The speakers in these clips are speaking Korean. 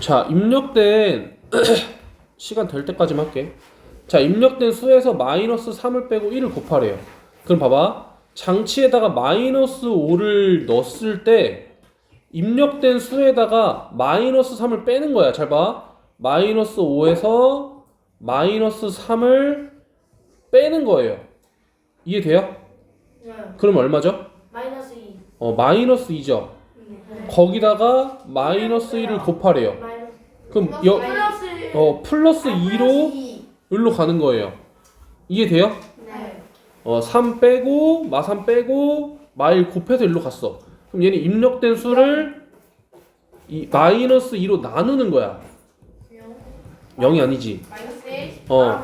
자, 입력된 시간 될 때까지만 할게. 자, 입력된 수에서 마이너스 3을 빼고 1을 곱하래요. 그럼 봐봐. 장치에다가 마이너스 5를 넣었을 때 입력된 수에다가 마이너스 3을 빼는 거야. 잘 봐. 마이너스 5에서 마이너스 3을 빼는 거예요. 이해돼요? 네. 그럼 얼마죠? 마이너스 2. 어, 마이너스 2죠. 네. 거기다가 마이너스 1을 곱하래요. 그럼 여, 플러스 어, 플러스 2로 2. 일로 가는 거예요. 이해돼요? 네. 어, 3 빼고 마3 빼고 마 1 곱해서 일로 갔어. 그럼 얘는 입력된 수를 이 마이너스 2로 나누는 거야. 0이 아니지. 마이너스 1. 어.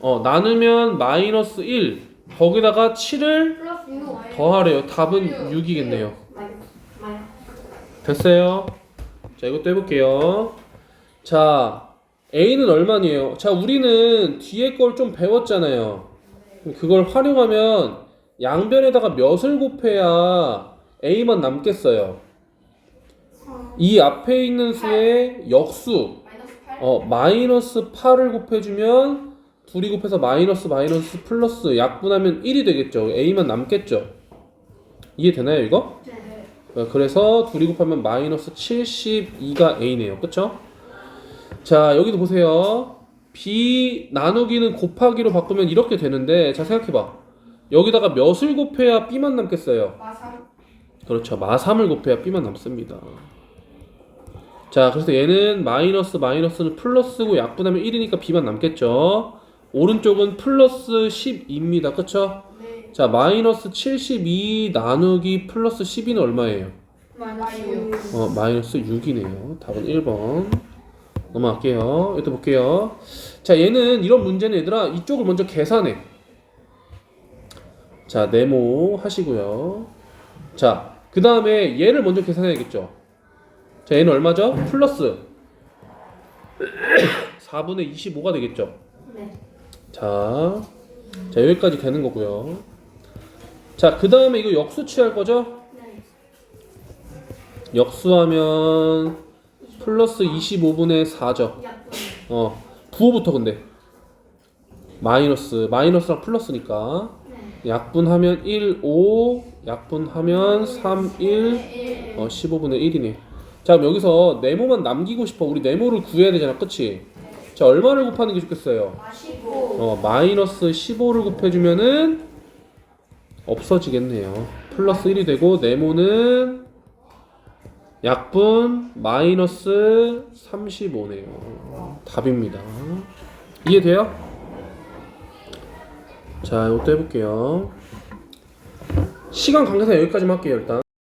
어, 나누면 마이너스 1. 거기다가 7을 플러스 6. 더하래요. 답은 6이겠네요. 마이너스 마이너스 됐어요? 자, 이것도 해볼게요. 자, A는 얼마니에요? 자, 우리는 뒤에 걸 좀 배웠잖아요. 그걸 활용하면 양변에다가 몇을 곱해야 A만 남겠어요. 이 앞에 있는 수의 역수, 마이너스 8. 어, 마이너스 8을 곱해주면 둘이 곱해서 마이너스 마이너스 플러스 약분하면 1이 되겠죠. A만 남겠죠. 이해되나요, 이거? 네. 어, 그래서 둘이 곱하면 마이너스 72가 A네요. 그쵸? 자, 여기도 보세요. B 나누기는 곱하기로 바꾸면 이렇게 되는데, 자, 생각해 봐. 여기다가 몇을 곱해야 B만 남겠어요? 마3. 그렇죠. 마3을 곱해야 B만 남습니다. 자, 그래서 얘는 마이너스 마이너스는 플러스고 약분하면 1이니까 B만 남겠죠. 오른쪽은 플러스 12입니다. 그쵸? 네. 자, 마이너스 72 나누기 플러스 12는 얼마예요? 마이너스 6. 어, 마이너스 6이네요. 답은 1번. 넘어갈게요. 이것도 볼게요. 자, 얘는 이런 문제는 얘들아, 이쪽을 먼저 계산해. 자, 네모 하시고요. 자, 그 다음에 얘를 먼저 계산해야겠죠. 자, 얘는 얼마죠? 플러스 4분의 25가 되겠죠. 네. 자, 자, 여기까지 되는 거고요. 자, 그 다음에 이거 역수 취할 거죠? 네. 역수하면 플러스 25분의 4죠. 약분. 어, 부호부터 근데 마이너스 마이너스랑 플러스니까 네. 약분하면 1, 5, 약분하면 3, 1, 1. 어, 15분의 1이네. 자, 그럼 여기서 네모만 남기고 싶어. 우리 네모를 구해야 되잖아, 그치? 자, 얼마를 곱하는 게 좋겠어요? 마 15. 어, 마이너스 15를 곱해주면은 없어지겠네요. 플러스 1이 되고 네모는 약분 마이너스 35네요. 답입니다. 이해돼요? 자, 이것도 해볼게요. 시간 관계상 여기까지만 할게요, 일단.